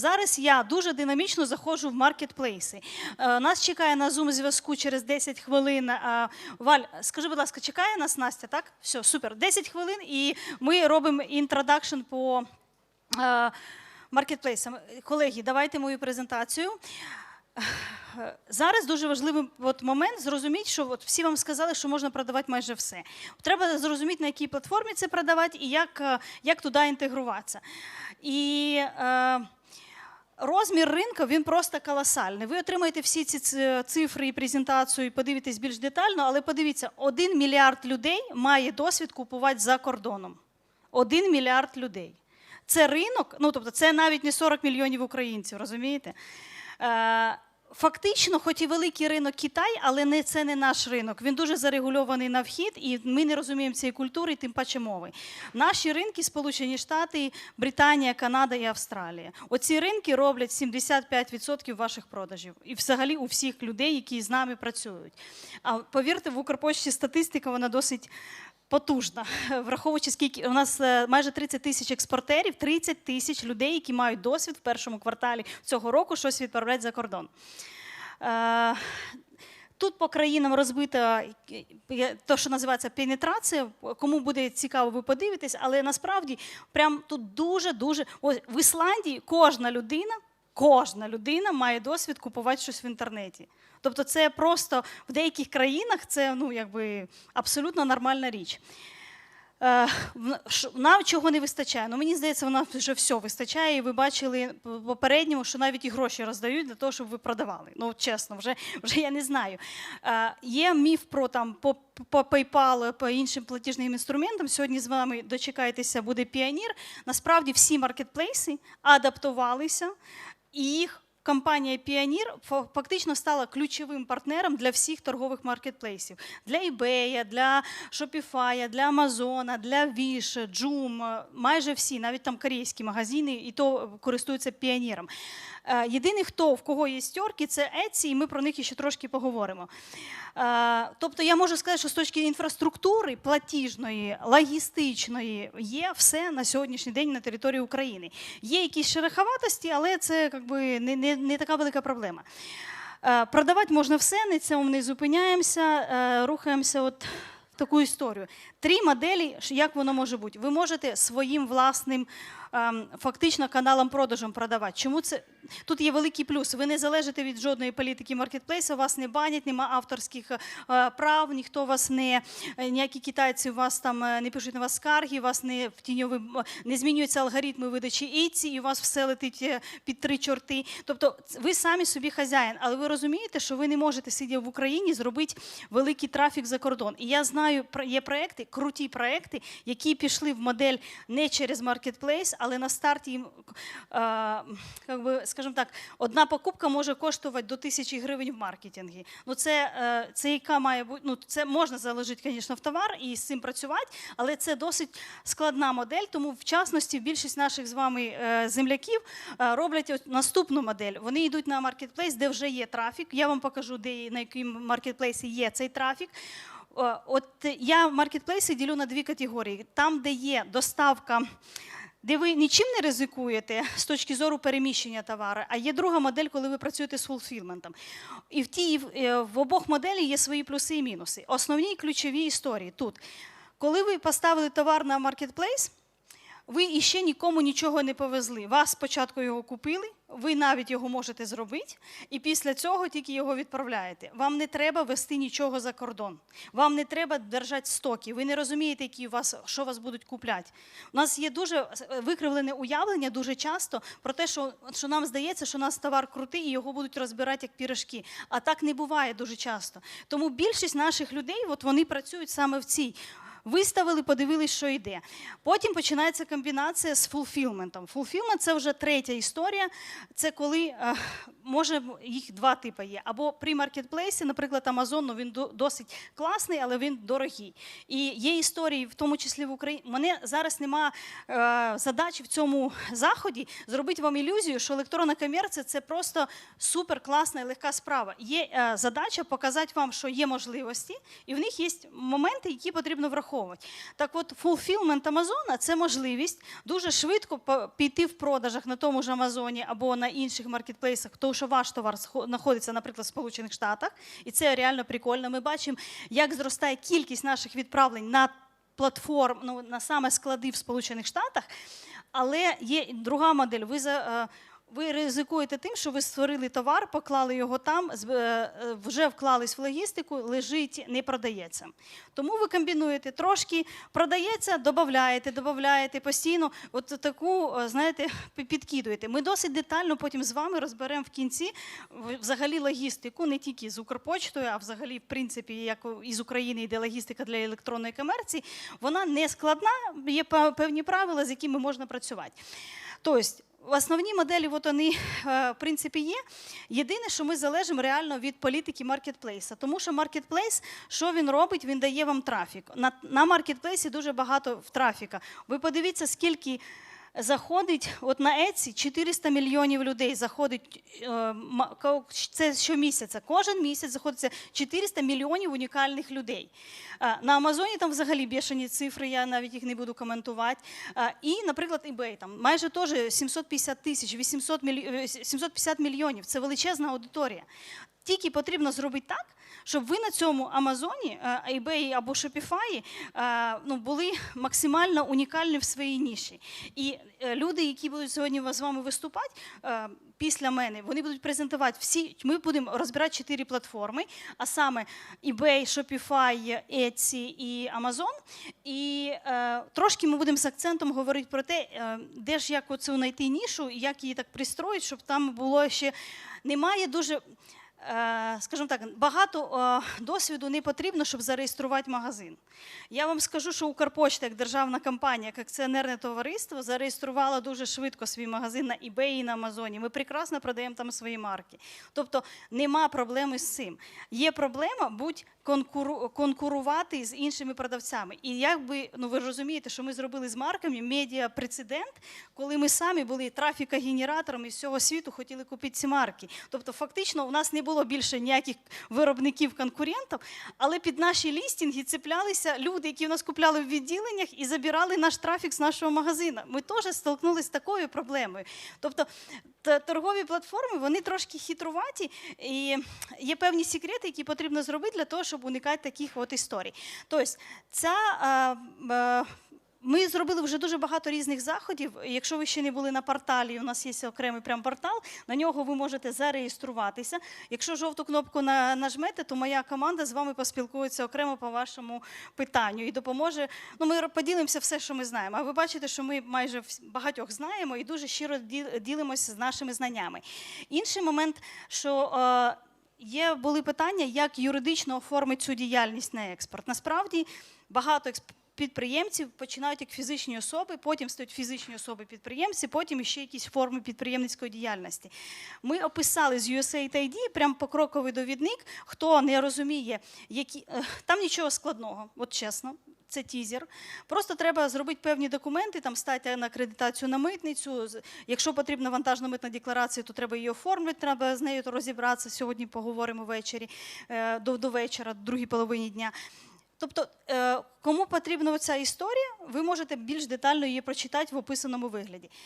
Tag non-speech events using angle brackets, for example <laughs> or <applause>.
Зараз я дуже динамічно заходжу в маркетплейси. Е, Нас чекає на Zoom зв'язку через 10 хвилин. Е, Валь, скажи, будь ласка, чекає нас Настя, так? Все, супер. 10 хвилин, і ми робимо інтродакшн по е, маркетплейсам. Колеги, давайте мою презентацію. Зараз дуже важливий от момент зрозуміти, що от всі вам сказали, що можна продавати майже все. Треба зрозуміти, на якій платформі це продавати і як, як туди інтегруватися. І е, розмір ринку він просто колосальний. Ви отримаєте всі ці цифри і презентацію, і подивитесь більш детально, але подивіться, один мільярд людей має досвід купувати за кордоном. Один мільярд людей. Це ринок, ну тобто це навіть не 40 мільйонів українців, розумієте? Фактично, хоч і великий ринок Китай, але не це не наш ринок. Він дуже зарегульований на вхід, і ми не розуміємо цієї культури, тим паче мови. Наші ринки Сполучені Штати, Британія, Канада і Австралія. Оці ринки роблять 75% ваших продажів, і взагалі у всіх людей, які з нами працюють. А повірте, в Укрпошті статистика вона досить потужна, <laughs> враховуючи скільки у нас е, майже 30 тисяч експортерів, 30 тисяч людей, які мають досвід в першому кварталі цього року щось відправляти за кордон. Е, Тут по країнам розбита те, що називається пенетрація. Кому буде цікаво, ви подивитесь, але насправді прям тут дуже дуже в Ісландії кожна людина, кожна людина має досвід купувати щось в інтернеті. Тобто, це просто в деяких країнах це ну якби абсолютно нормальна річ. Е, Нам чого не вистачає? Ну мені здається, вона вже все вистачає. І ви бачили попередньому, що навіть і гроші роздають для того, щоб ви продавали. Ну чесно, вже, вже я не знаю. Е, Є міф про там по, по PayPal, по іншим платіжним інструментам. Сьогодні з вами дочекаєтеся, буде піонір. Насправді всі маркетплейси адаптувалися і їх. Компанія Піонір фактично стала ключовим партнером для всіх торгових маркетплейсів: для eBay, для Shopify, для Amazon, для Wish, Joom, майже всі, навіть там корейські магазини, і то користуються піоніром. Е, Єдиний, хто в кого є стьорки, це Etsy, і ми про них ще трошки поговоримо. Е, Тобто я можу сказати, що з точки інфраструктури, платіжної, логістичної, є все на сьогоднішній день на території України. Є якісь шероховатості, але це якби, не, не, така велика проблема. Е, Продавати можна все, на цьому не зупиняємося, е, рухаємося от в таку історію. Три моделі, як воно може бути. Ви можете своїм власним ем, фактично каналом продажем продавати. Чому це? Тут є великий плюс. Ви не залежите від жодної політики маркетплейсу, вас не банять, нема авторських е, прав, ніхто вас не е, ніякі китайці у вас там е, не пишуть на вас скарги, вас не в тіньові не змінюються алгоритми видачі іці, і у вас все летить під три чорти. Тобто ви самі собі хазяїн, але ви розумієте, що ви не можете сидя в Україні зробити великий трафік за кордон. І я знаю, є проекти, круті проекти, які пішли в модель не через маркетплейс, але на старті їм, скажімо так, одна покупка може коштувати до тисячі гривень в маркетингі. Ну це, е, це яка має бути, ну це можна заложити, звісно, в товар і з цим працювати, але це досить складна модель. Тому, в частності, більшість наших з вами е, земляків е, роблять наступну модель. Вони йдуть на маркетплейс, де вже є трафік. Я вам покажу, де на якому маркетплейсі є цей трафік. От я маркетплейси ділю на дві категорії: там, де є доставка. Де ви нічим не ризикуєте з точки зору переміщення товару, а є друга модель, коли ви працюєте з фулфілментом. І в тій е, в обох моделі є свої плюси і мінуси. Основні ключові історії тут. Коли ви поставили товар на маркетплейс, ви іще нікому нічого не повезли. Вас спочатку його купили, ви навіть його можете зробити, і після цього тільки його відправляєте. Вам не треба вести нічого за кордон. Вам не треба держати стоки. Ви не розумієте, які вас, що вас будуть купляти. У нас є дуже викривлене уявлення дуже часто про те, що, що нам здається, що у нас товар крутий і його будуть розбирати як пірожки. А так не буває дуже часто. Тому більшість наших людей, от вони працюють саме в цій. Виставили, подивились, що йде. Потім починається комбінація з фулфілментом. Фулфілмент це вже третя історія. Це коли е, може їх два типи є. Або при маркетплейсі, наприклад, Amazon, ну, він досить класний, але він дорогий. І є історії, в тому числі в Україні. Мене зараз нема е, задачі в цьому заході зробити вам ілюзію, що електронна комерція це просто супер класна і легка справа. Є е, задача показати вам, що є можливості, і в них є моменти, які потрібно враховувати. Враховувати. Так от, fulfillment Амазона це можливість дуже швидко піти в продажах на тому ж Амазоні або на інших маркетплейсах, тому що ваш товар знаходиться, наприклад, в Сполучених Штатах, і це реально прикольно. Ми бачимо, як зростає кількість наших відправлень на платформ, ну, на саме склади в Сполучених Штатах. Але є друга модель. Ви е, Ви ризикуєте тим, що ви створили товар, поклали його там, е, е, вже вклались в логістику, лежить, не продається. Тому ви комбінуєте трошки продається, додаєте, додаєте постійно. От таку, е, знаєте, <laughs> підкидуєте. Ми досить детально потім з вами розберемо в кінці взагалі логістику, не тільки з Укрпочтою, а взагалі, в принципі, як із України йде логістика для електронної комерції. Вона не складна, є певні правила, з якими можна працювати. Тобто, Основні моделі, от вони е, в принципі є. Єдине, що ми залежимо реально від політики маркетплейса. Тому що маркетплейс, що він робить, він дає вам трафік. На, на маркетплейсі дуже багато трафіка. Ви подивіться, скільки заходить, от на Etsy 400 мільйонів людей заходить, е, це щомісяця. Кожен місяць заходиться 400 мільйонів унікальних людей. Е, На Амазоні там взагалі бешені цифри, я навіть їх не буду коментувати. Е, І, наприклад, eBay, там майже теж 750 тисяч, 800 міль... е, 750 мільйонів. Це величезна аудиторія. Тільки потрібно зробити так, щоб ви на цьому Амазоні, е, eBay або Shopify е, ну, були максимально унікальні в своїй ніші. І е, люди, які будуть сьогодні з вами виступати після мене, вони будуть презентувати всі. Ми будемо розбирати чотири платформи, а саме eBay, Shopify, Etsy і Amazon. І трошки ми будемо з акцентом говорити про те, де ж як оцю знайти нішу, як її так пристроїти, щоб там було ще немає дуже. Е, Скажімо так, багато е, досвіду не потрібно, щоб зареєструвати магазин. Я вам скажу, що Укрпочта, як державна компанія, як акціонерне товариство, зареєструвала дуже швидко свій магазин на eBay і на Амазоні. Ми прекрасно продаємо там свої марки. Тобто нема проблеми з цим. Є проблема будь конкуру, конкурувати з іншими продавцями. І якби ну ви розумієте, що ми зробили з марками медіа прецедент, коли ми самі були трафікогенераторами з всього світу, хотіли купити ці марки. Тобто, фактично, у нас не було більше ніяких виробників конкурентів, але під наші лістінги цеплялися люди, які в нас купляли в відділеннях і забирали наш трафік з нашого магазину. Ми теж столкнулися з такою проблемою. Тобто торгові платформи вони трошки хитруваті, і є певні секрети, які потрібно зробити для того, щоб уникати таких от історій. Тобто, ця. Ми зробили вже дуже багато різних заходів. Якщо ви ще не були на порталі, у нас є окремий прям портал. На нього ви можете зареєструватися. Якщо жовту кнопку на- нажмете, то моя команда з вами поспілкується окремо по вашому питанню і допоможе. Ну, ми поділимося все, що ми знаємо. А ви бачите, що ми майже багатьох знаємо і дуже щиро ділимося з нашими знаннями. Інший момент, що е, Є були питання, як юридично оформити цю діяльність на експорт. Насправді багато підприємців починають як фізичні особи, потім стають фізичні особи підприємці, потім ще якісь форми підприємницької діяльності. Ми описали з USAID прям покроковий довідник. Хто не розуміє, які е, там нічого складного, от чесно. Це тізер. Просто треба зробити певні документи, там стати на акредитацію на митницю. Якщо потрібна вантажна митна декларація, то треба її оформити, треба з нею розібратися. Сьогодні поговоримо ввечері е, до, до вечора, в другій половині дня. Тобто, е, кому потрібна ця історія, ви можете більш детально її прочитати в описаному вигляді.